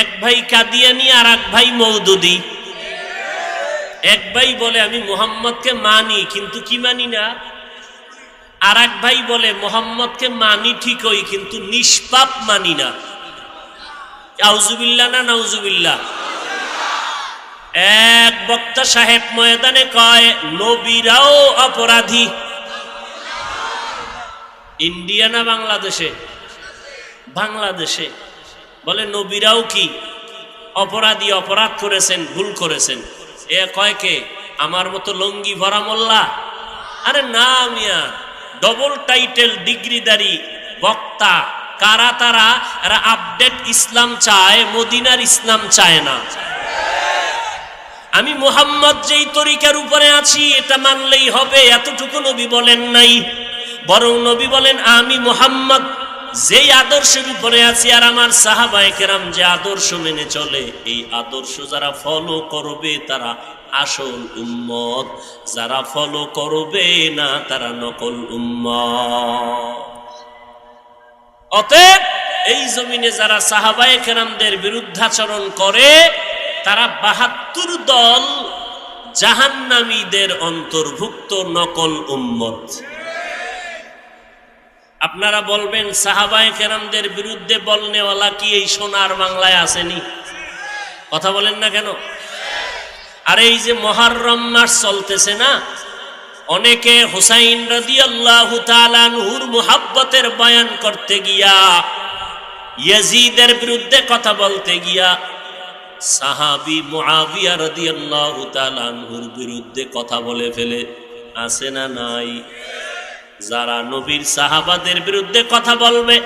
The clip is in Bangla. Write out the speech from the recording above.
এক ভাই কাদিয়ানি আর এক ভাই মৌদুদি এক ভাই বলে, আমি মোহাম্মদকে মানি, কিন্তু কি মানি না? আর এক ভাই বলে, মোহাম্মদকে মানি ঠিকই, কিন্তু নিষ্পাপ মানি না। আউজুবিল্লা না নাউজুবিল্লা এক বক্তা সাহেব ময়দানে কয়, নবীরাও অপরাধী। ইন্ডিয়া না বাংলাদেশে? বাংলাদেশে। বলে, নবীরাও কি? অপরাধী অপরাধ করেছেন, ভুল করেছেন। এ কয় কে? আমার মতো লঙ্গি ভরা মোল্লা? আরে না মিয়া ডবল টাইটেল ডিগ্রিদারি বক্তা। কারা তারা? আপডেট ইসলাম চায়, মদিনার ইসলাম চায় না। আমি মোহাম্মদ যেই তরিকার উপরে আছি, এটা মানলেই হবে, এতটুকু নবী বলেন নাই। বরং নবী বলেন, আমি মোহাম্মদ যেই আদর্শের উপরে আছি আর আমার সাহাবায়ে কেরাম যে আদর্শ মেনে চলে, এই আদর্শ যারা ফলো করবে তারা আসল উম্মত। যারা ফলো করবে না, তারা নকল উম্মত। অতএব এই জমিনে যারা সাহাবায়ে কেরামদের বিরুদ্ধাচরণ করে, তারা বাহাত্তর দল জাহান্নামীদের অন্তর্ভুক্ত নকল উম্মত। আপনারা বলবেন, সাহাবায়ে কেরামদের বিরুদ্ধে বলনেওয়ালা কি এই সোনার বাংলায় আসেনি? কথা বলেন না কেন? আর এই যে মহারম মাস চলতেছে না, অনেকে হুসাইন রাদি আল্লাহ তালানহুর মুহাব্বতের বয়ান করতে গিয়া, ইয়াজিদের বিরুদ্ধে কথা বলতে গিয়া, সাহাবি মুআবিয়া রাদিয়াল্লাহু তাআলা আনহুর বিরুদ্ধে কথা বলে ফেলে, আছে না নাই? যারা নবীর সাহাবাদের বিরুদ্ধে কথা বলবে